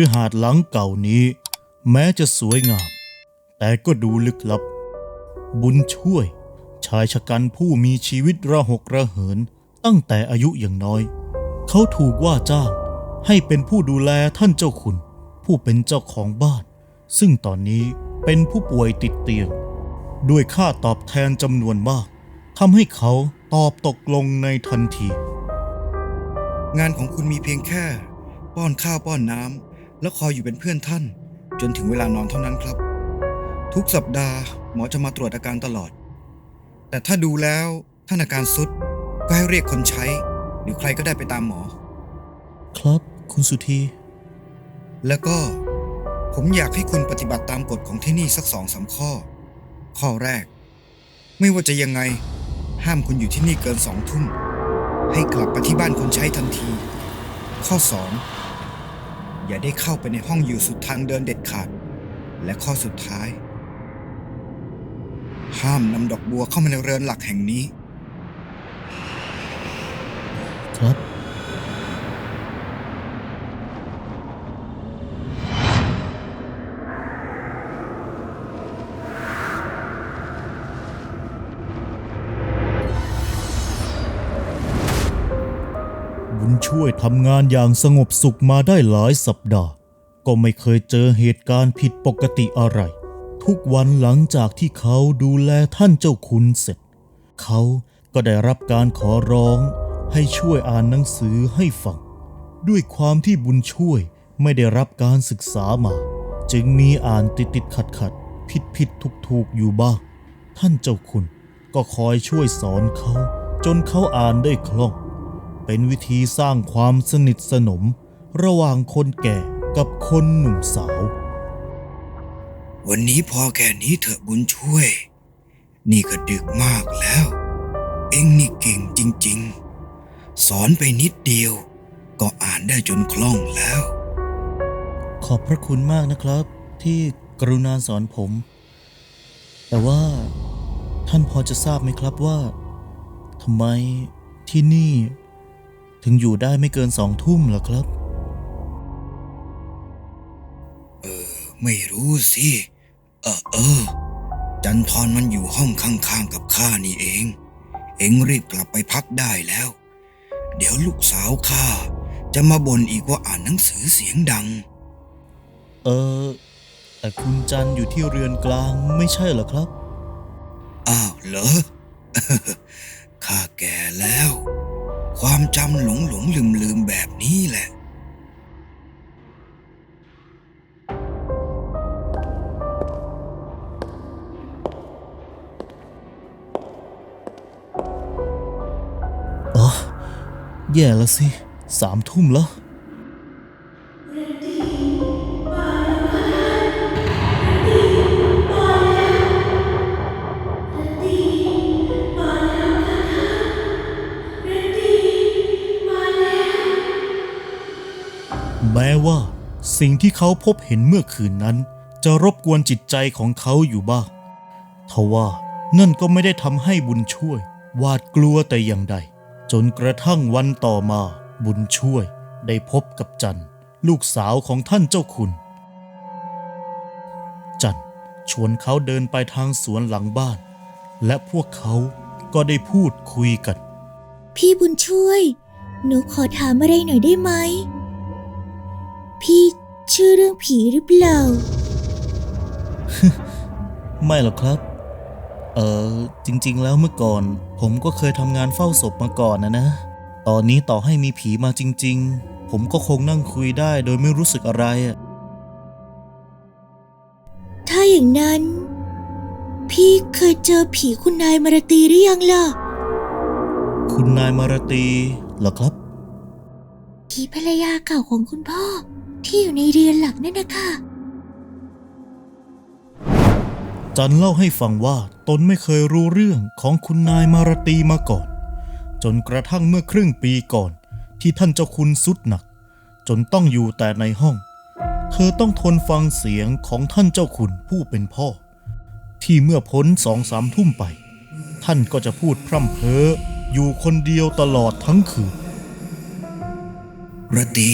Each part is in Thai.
ฤหาสน์หลังเก่านี้ แม้จะสวยงาม แต่ก็ดูลึกลับ บุญช่วย ชายชะกันผู้มีชีวิตระหกระเหิน ตั้งแต่อายุอย่างน้อย เขาถูกว่าจ้างให้เป็นผู้ดูแลท่านเจ้าคุณ ผู้เป็นเจ้าของบ้าน ซึ่งตอนนี้เป็นผู้ป่วยติดเตียง ด้วยค่าตอบแทนจำนวนมากทำให้เขาตอบตกลงในทันที งานของคุณมีเพียงแค่ ป้อนข้าวป้อนน้ำ แล้วคอยอยู่เป็นเพื่อนท่าน จนถึงเวลานอนเท่านั้นครับ ทุกสัปดาห์หมอจะมาตรวจอาการตลอด แต่ถ้าดูแล้วท่านอาการสุดก็ให้เรียกคนใช้ หรือใครก็ได้ไปตามหมอ ครับคุณสุธี แล้วก็ผมอยากให้คุณปฏิบัติตามกฎของที่นี่สักสองสามข้อ ข้อแรก ไม่ว่าจะยังไง ห้ามคุณอยู่ที่นี่เกินสองทุ่มให้กลับไปที่บ้านคนใช้ทันที ข้อสอง อย่าได้เข้าไปในห้องอยู่สุดทางเดินเด็ดขาด และข้อสุดท้าย ห้ามนำดอกบัวเข้ามาในเรือนหลักแห่งนี้ ครับำงานอย่างสงบสุขมาได้หลายสัปดาห์ ก็ไม่เคยเจอเหตุการณ์ผิดปกติอะไร ทุกวันหลังจากที่เขาดูแลท่านเจ้าคุณเสร็จ เขาก็ได้รับการขอร้องให้ช่วยอ่านหนังสือให้ฟัง ด้วยความที่บุญช่วยไม่ได้รับการศึกษามา จึงมีอ่านติดติดขัดขัดผิดผิดถูกถูกอยู่บ้าง ท่านเจ้าคุณก็คอยช่วยสอนเขา จนเขาอ่านได้คล่อง เป็นวิธีสร้างความสนิทสนม ระหว่างคนแก่กับคนหนุ่มสาว วันนี้พอแค่นี้เถอะบุญช่วย นี่ก็ดึกมากแล้ว เอ็งนี่เก่งจริง ๆ สอนไปนิดเดียว ก็อ่านได้จนคล่องแล้ว ขอบพระคุณมากนะครับ ที่กรุณาสอนผม แต่ว่าท่านพอจะทราบไหมครับว่าทำไมที่นี่ ถึงอยู่ได้ไม่เกินสองทุ่มเหรอครับไม่รู้สิ เออเออ จันทรมันอยู่ห้องข้างๆกับข้านี่เอง เอ็งรีบกลับไปพักได้แล้ว เดี๋ยวลูกสาวข้าจะมาบ่นอีกว่าอ่านหนังสือเสียงดัง เออ แต่คุณจันอยู่ที่เรือนกลางไม่ใช่เหรอครับ อ้าวเหรอข้าแก่แล้ว ความจำหลงหลงลืมลืมแบบนี้แหละ อ๋อ แย่แล้วสิ สามทุ่มแล้ว แม้ว่าสิ่งที่เขาพบเห็นเมื่อคืนนั้น จะรบกวนจิตใจของเขาอยู่บ้างทว่านั่นก็ไม่ได้ทำให้บุญช่วย วาดกลัวแต่อย่างใด จนกระทั่งวันต่อมาบุญช่วยได้พบกับจันลูกสาวของท่านเจ้าคุณ จันชวนเขาเดินไปทางสวนหลังบ้าน และพวกเขาก็ได้พูดคุยกัน พี่บุญช่วย หนูขอถามอะไรหน่อยได้ไหม พี่เชื่อเรื่องผีหรือเปล่า ไม่หรอกครับ เออจริง ๆ แล้วเมื่อก่อน ผมก็เคยทำงานเฝ้าศพมาก่อนนะนะ ตอนนี้ต่อให้มีผีมาจริง ๆ ผมก็คงนั่งคุยได้โดยไม่รู้สึกอะไรอะถ้าอย่างนั้น พี่เคยเจอผีคุณนายมาราตรีหรือยังล่ะ คุณนายมารตีเหรอครับ ผีภรรยาเก่าของคุณพ่อ ที่อยู่ในเรือนหลักนั่นนะคะจันเล่าให้ฟังว่าตนไม่เคยรู้เรื่องของคุณนายมารตีมาก่อน จนกระทั่งเมื่อครึ่งปีก่อน ที่ท่านเจ้าคุณสุดหนัก จนต้องอยู่แต่ในห้อง เธอต้องทนฟังเสียงของท่านเจ้าคุณผู้เป็นพ่อ ที่เมื่อพ้นสองสามทุ่มไป ท่านก็จะพูดพร่ำเพ้ออยู่คนเดียวตลอดทั้งคืนระตี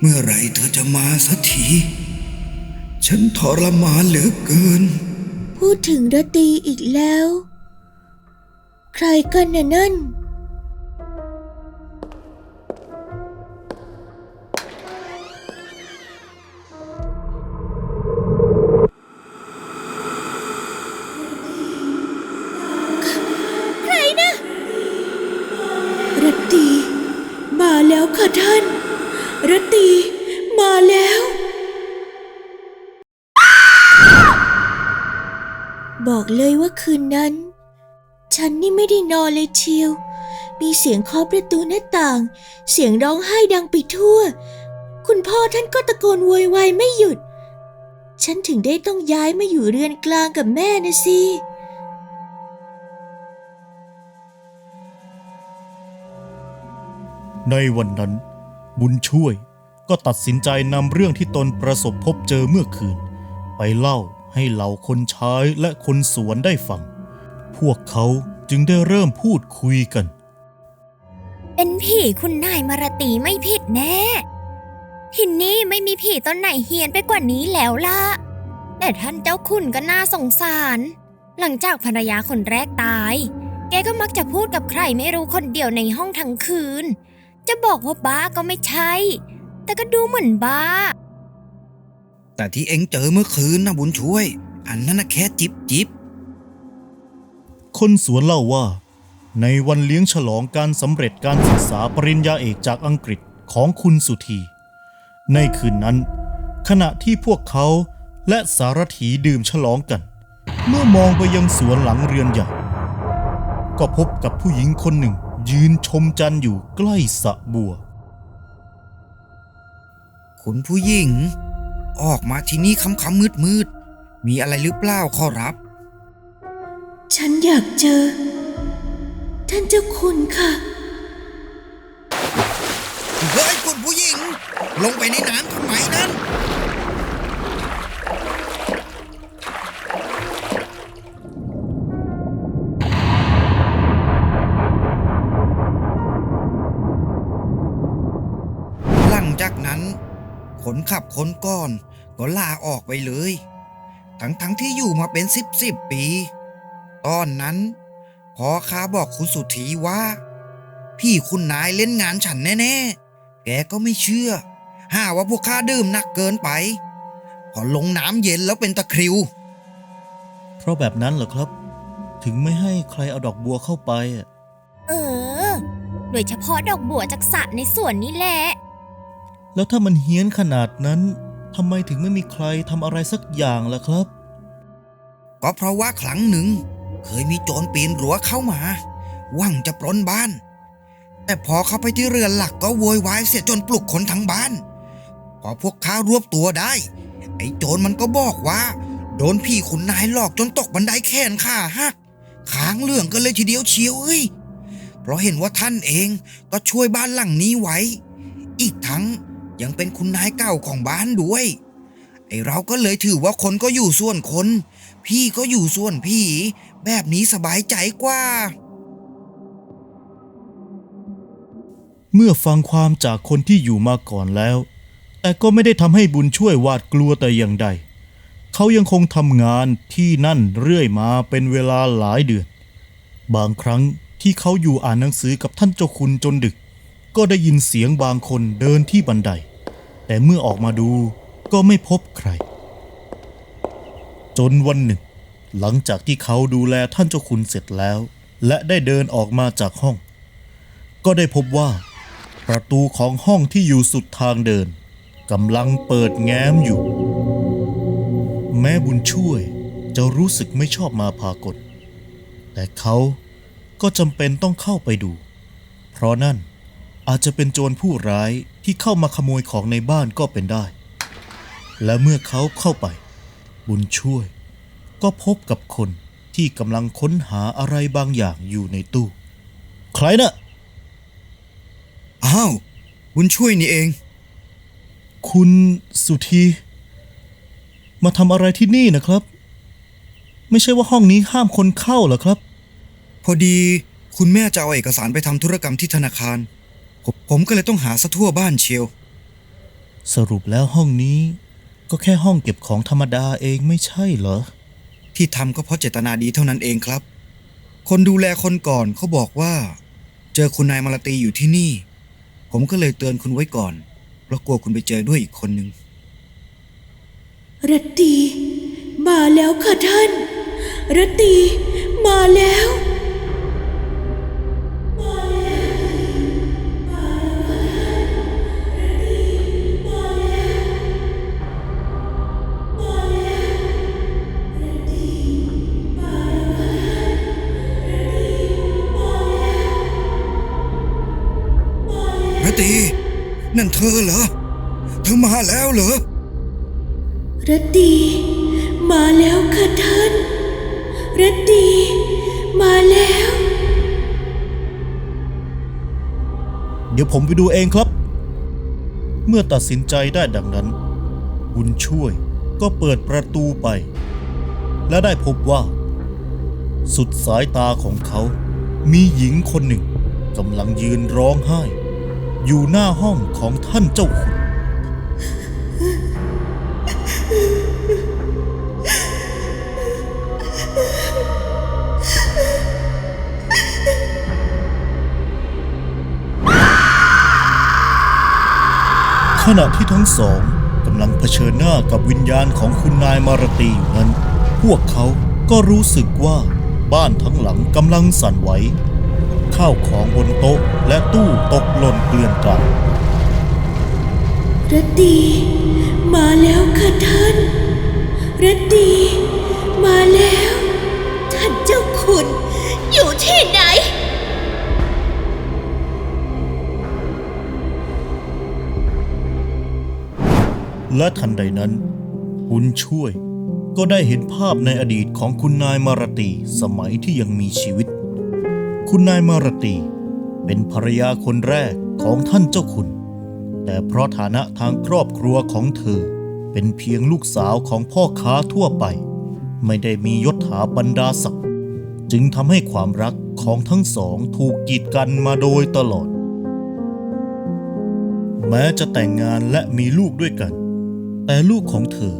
เมื่อไรเธอจะมาสักที ฉันทรมานเหลือเกิน พูดถึงรตีอีกแล้ว ใครกันน่ะนั่น เลยเชียว มีเสียงเคาะประตูหน้าต่าง เสียงร้องไห้ดังไปทั่ว คุณพ่อท่านก็ตะโกนโวยวายไม่หยุด ฉันถึงได้ต้องย้ายมาอยู่เรือนกลางกับแม่นะสิในวันนั้น บุญช่วยก็ตัดสินใจนำเรื่องที่ตนประสบพบเจอเมื่อคืน ไปเล่าให้เหล่าคนใช้และคนสวนได้ฟัง พวกเขา จึงได้เริ่มพูดคุยกัน เป็นผีคุณนายมาราตรีไม่ผิดแน่ทินนี่ไม่มีผีตนไหนเฮียนไปกว่านี้แล้วล่ะ แต่ท่านเจ้าคุณก็น่าสงสาร หลังจากภรรยาคนแรกตาย แกก็มักจะพูดกับใครไม่รู้คนเดียวในห้องทั้งคืน จะบอกว่าบ้าก็ไม่ใช่ แต่ก็ดูเหมือนบ้า แต่ที่เอ็งเจอเมื่อคืนนะบุญช่วย อันนั้นนะแค่จิบจิบ คนสวนเล่าว่า ในวันเลี้ยงฉลองการสำเร็จการศึกษาปริญญาเอกจากอังกฤษของคุณสุธี ในคืนนั้น ขณะที่พวกเขาและสารถีดื่มฉลองกัน เมื่อมองไปยังสวนหลังเรือนใหญ่ก็พบกับผู้หญิงคนหนึ่ง ยืนชมจันทร์อยู่ใกล้สะบัว คุณผู้หญิง ออกมาที่นี่ค่ำๆมืดมืดๆมีอะไรหรือเปล่าขอรับ ฉันอยากเจอ ท่านเจ้าคุณค่ะ เฮ้ยคุณผู้หญิง ลงไปในน้ำทำไมนั้นหลังจากนั้นคนขับคนก่อนก็ลาออกไปเลย ทั้งทั้งๆที่อยู่มาเป็นสิบสิบปี ตอนนั้นพอข้าบอกคุณสุธีว่า พี่คุณนายเล่นงานฉันแน่ๆ แกก็ไม่เชื่อหาว่าพวกข้าดื่มหนักเกินไปพอลงน้ำเย็นแล้วเป็นตะคริว เพราะแบบนั้นเหรอครับ ถึงไม่ให้ใครเอาดอกบัวเข้าไปอะเออ โดยเฉพาะดอกบัวจากสระในสวนนี่แหละ แล้วถ้ามันเฮี้ยนขนาดนั้นทำไมถึงไม่มีใครทำอะไรสักอย่างล่ะครับ ก็เพราะว่าครั้งหนึ่ง เคยมีโจรปีนรั้วเข้ามาหวังจะปล้นบ้าน แต่พอเข้าไปที่เรือนหลักก็โวยวายเสียจนปลุกคนทั้งบ้าน พอพวกข้ารวบตัวได้ ไอ้โจรมันก็บอกว่า โดนพี่ขุนนายหลอกจนตกบันไดแขนขาหักค้างเรื่องกันเลยทีเดียวเชียวเอ้ยเพราะเห็นว่าท่านเองก็ช่วยบ้านหลังนี้ไว้ อีกทั้งยังเป็นคุณนายเก่าของบ้านด้วย ไอเราก็เลยถือว่าคนก็อยู่ส่วนคน พี่ก็อยู่ส่วนพี่ แบบนี้สบายใจกว่า เมื่อฟังความจากคนที่อยู่มาก่อนแล้ว แต่ก็ไม่ได้ทำให้บุญช่วยหวาดกลัวแต่อย่างใด เขายังคงทำงานที่นั่นเรื่อยมาเป็นเวลาหลายเดือน บางครั้งที่เขาอยู่อ่านหนังสือกับท่านเจ้าคุณจนดึก ก็ได้ยินเสียงบางคนเดินที่บันได แต่เมื่อออกมาดูก็ไม่พบใคร จนวันหนึ่ง หลังจากที่เขาดูแลท่านเจ้าคุณเสร็จแล้ว และได้เดินออกมาจากห้อง ก็ได้พบว่า ประตูของห้องที่อยู่สุดทางเดินกำลังเปิดแง้มอยู่ แม้บุญช่วยจะรู้สึกไม่ชอบมาพากลแต่เขาก็จำเป็นต้องเข้าไปดู เพราะนั่นอาจจะเป็นโจรผู้ร้ายที่เข้ามาขโมยของในบ้านก็เป็นได้ และเมื่อเขาเข้าไป บุญช่วย ก็พบกับคนที่กำลังค้นหาอะไรบางอย่างอยู่ในตู้ ใครน่ะอ้าวบุญช่วยนี่เอง คุณสุธี มาทำอะไรที่นี่นะครับ ไม่ใช่ว่าห้องนี้ห้ามคนเข้าเหรอครับ พอดีคุณแม่จะเอาเอกสารไปทำธุรกรรมที่ธนาคาร ผมผมก็เลยต้องหาซะทั่วบ้านเชียว สรุปแล้วห้องนี้ก็แค่ห้องเก็บของธรรมดาเองไม่ใช่เหรอ ที่ทำก็เพราะเจตนาดีเท่านั้นเองครับ คนดูแลคนก่อนเขาบอกว่า เจอคุณนายมาลาตีอยู่ที่นี่ ผมก็เลยเตือนคุณไว้ก่อนเพราะกลัวคุณไปเจอด้วยอีกคนนึงรัตตีมาแล้วค่ะท่าน รัตตีมาแล้ว รัตตีมาแล้วค่ะท่าน รัตตีมาแล้ว เดี๋ยวผมไปดูเองครับ เมื่อตัดสินใจได้ดังนั้น บุญช่วยก็เปิดประตูไป และได้พบว่า สุดสายตาของเขา มีหญิงคนหนึ่งกำลังยืนร้องไห้ อยู่หน้าห้องของท่านเจ้าขุน ขณะที่ทั้งสองกำลังเผชิญหน้ากับวิญญาณของคุณนายมารตีอยู่นั้น พวกเขาก็รู้สึกว่าบ้านทั้งหลังกำลังสั่นไหวข้าวของบนโต๊ะและตู้ตกหล่นเกลื่อนกลาดรัตตีมาแล้วค่ะท่านรัตตีมาแล้ว ท่านเจ้าคุณอยู่ที่ไหน และทันใดนั้นบุญช่วย ก็ได้เห็นภาพในอดีตของคุณนายมารตีสมัยที่ยังมีชีวิต คุณนายมารตีเป็นภรรยาคนแรกของท่านเจ้าคุณ แต่เพราะฐานะทางครอบครัวของเธอ เป็นเพียงลูกสาวของพ่อค้าทั่วไป ไม่ได้มียศถาบรรดาศักดิ์จึงทำให้ความรักของทั้งสองถูกกีดกันมาโดยตลอด แม้จะแต่งงานและมีลูกด้วยกัน แต่ลูกของเธอ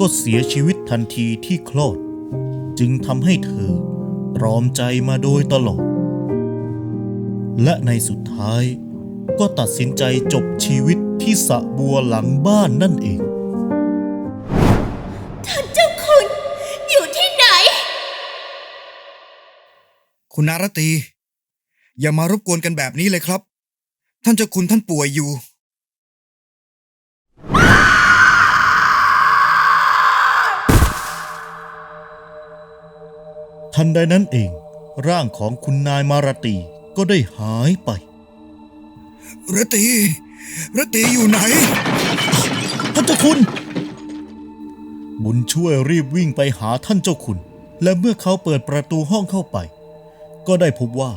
ก็เสียชีวิตทันทีที่คลอด จึงทำให้เธอตรอมใจมาโดยตลอด และในสุดท้ายก็ตัดสินใจจบชีวิตที่สระบัวหลังบ้านนั่นเอง ท่านเจ้าคุณอยู่ที่ไหน คุณนารตี อย่ามารบกวนกันแบบนี้เลยครับ ท่านเจ้าคุณท่านป่วยอยู่ ทันใดนั้นเอง ร่างของคุณนายมาราตีก็ได้หายไประตีระตีอยู่ไหน ท่านเจ้าคุณ บุญช่วยรีบวิ่งไปหาท่านเจ้าคุณ และเมื่อเขาเปิดประตูห้องเข้าไป ก็ได้พบว่า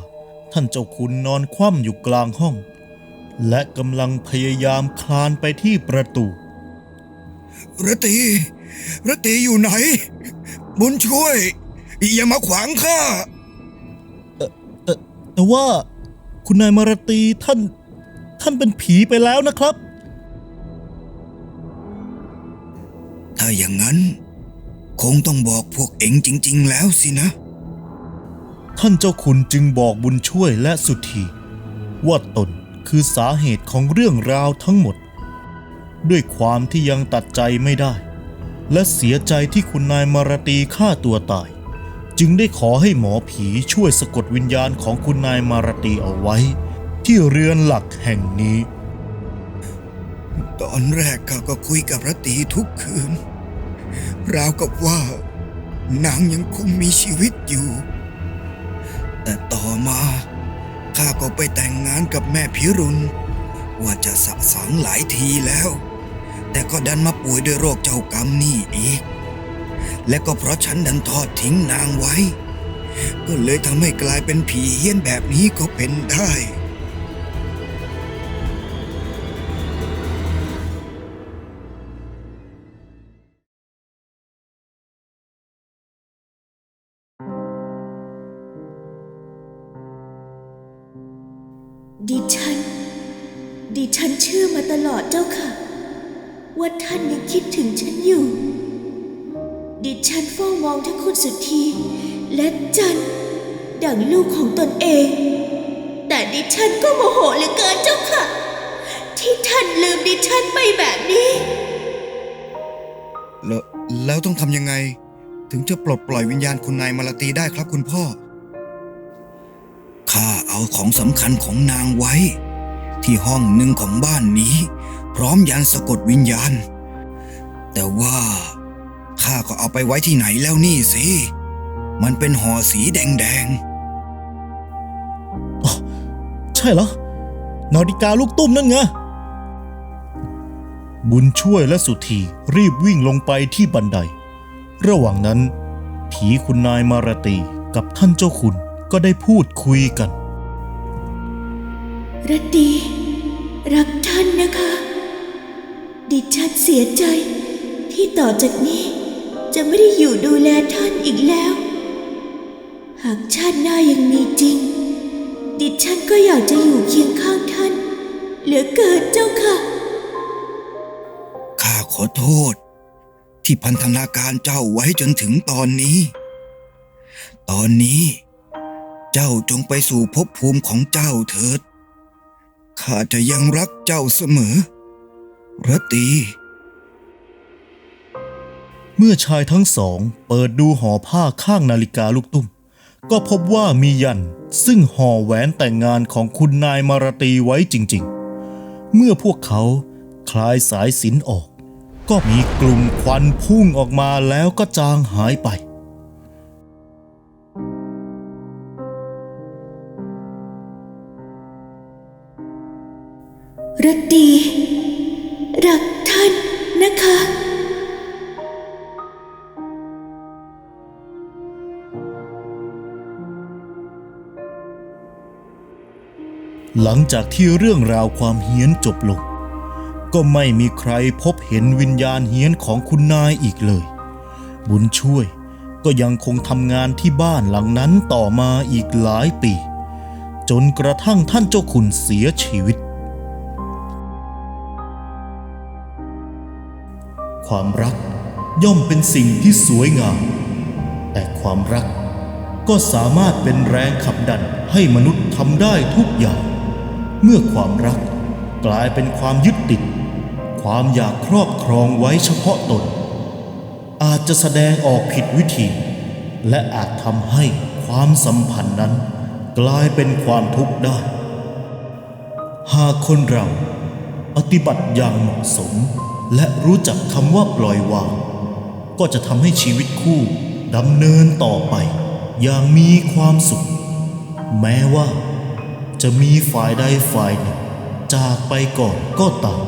ท่านเจ้าคุณนอนคว่ำอยู่กลางห้อง และกำลังพยายามคลานไปที่ประตูระตีระตีอยู่ไหน บุญช่วย อย่ามาขวางข้าแต่ว่าคุณนายมาราตีท่าน ท่านเป็นผีไปแล้วนะครับ ถ้าอย่างนั้น คงต้องบอกพวกเอ็งจริง ๆ แล้วสินะ ท่านเจ้าคุณจึงบอกบุญช่วยและสุธีว่าตนคือสาเหตุของเรื่องราวทั้งหมด ด้วยความที่ยังตัดใจไม่ได้ และเสียใจที่คุณนายมาราตีฆ่าตัวตาย จึงได้ขอให้หมอผีช่วยสะกดวิญญาณของคุณนายมารตีเอาไว้ ที่เรือนหลักแห่งนี้ ตอนแรกข้าก็คุยกับรตีทุกคืน ราวกับว่า นางยังคงมีชีวิตอยู่ แต่ต่อมาข้าก็ไปแต่งงานกับแม่พิรุณ ว่าจะสะสางหลายทีแล้ว แต่ก็ดันมาป่วยด้วยโรคเจ้ากรรมนี่อีก และก็เพราะฉันดันทอดทิ้งนางไว้ ก็เลยทำให้กลายเป็นผีเฮี้ยนแบบนี้ก็เป็นได้ดิฉัน ดิฉันเชื่อมาตลอดเจ้าค่ะ ว่าท่านยังคิดถึงฉันอยู่ ดิฉันเฝ้ามองทั้งคุณสุธี และจันดังลูกของตนเอง แต่ดิฉันก็โมโหเหลือเกินเจ้าค่ะ ที่ท่านลืมดิฉันไปแบบนี้ แล้วแล้วต้องทำยังไง ถึงจะปลดปล่อยวิญญาณคุณนายมาลาตีได้ครับคุณพ่อ ข้าเอาของสำคัญของนางไว้ ที่ห้องหนึ่งของบ้านนี้ พร้อมยันสะกดวิญญาณ แต่ว่า ข้าก็เอาไปไว้ที่ไหนแล้วนี่สิ มันเป็นห่อสีแดงใช่เหรอ นาฬิกาลูกตุ้มนั่นไง บุญช่วยและสุธีรีบวิ่งลงไปที่บันได ระหว่างนั้น ผีคุณนายมาราตรีกับท่านเจ้าคุณก็ได้พูดคุยกันรตตี รักท่านนะคะ ดิฉันเสียใจที่ต่อจากนี้ จะไม่ได้อยู่ดูแลท่านอีกแล้ว หากชาติหน้ายังมีจริง ดิฉันก็อยากจะอยู่เคียงข้างท่าน เหลือเกินเจ้าค่ะ ข้าขอโทษ ที่พันธนาการเจ้าไว้จนถึงตอนนี้ ตอนนี้ เจ้าจงไปสู่ภพภูมิของเจ้าเถิด ข้าจะยังรักเจ้าเสมอรตี เมื่อชายทั้งสองเปิดดูห่อผ้าข้างนาฬิกาลูกตุ้ม ก็พบว่ามียันซึ่งห่อแหวนแต่งงานของคุณนายมาราตีไว้จริง ๆ เมื่อพวกเขาคลายสายสินออก ก็มีกลุ่มควันพุ่งออกมาแล้วก็จางหายไปรตตี หลังจากที่เรื่องราวความเฮี้ยนจบลง ก็ไม่มีใครพบเห็นวิญญาณเฮี้ยนของคุณนายอีกเลย บุญช่วยก็ยังคงทำงานที่บ้านหลังนั้นต่อมาอีกหลายปี จนกระทั่งท่านเจ้าคุณเสียชีวิต ความรักย่อมเป็นสิ่งที่สวยงาม แต่ความรักก็สามารถเป็นแรงขับดันให้มนุษย์ทำได้ทุกอย่าง เมื่อความรักกลายเป็นความยึดติด ความอยากครอบครองไว้เฉพาะตน อาจจะแสดงออกผิดวิธี และอาจทำให้ความสัมพันธ์นั้น กลายเป็นความทุกข์ได้ หากคนเราปฏิบัติอย่างเหมาะสม และรู้จักคำว่าปล่อยวาง ก็จะทำให้ชีวิตคู่ดำเนินต่อไป อย่างมีความสุข แม้ว่า จะมีฝ่ายใดฝ่ายหนึ่งจากไปก่อนก็ตาม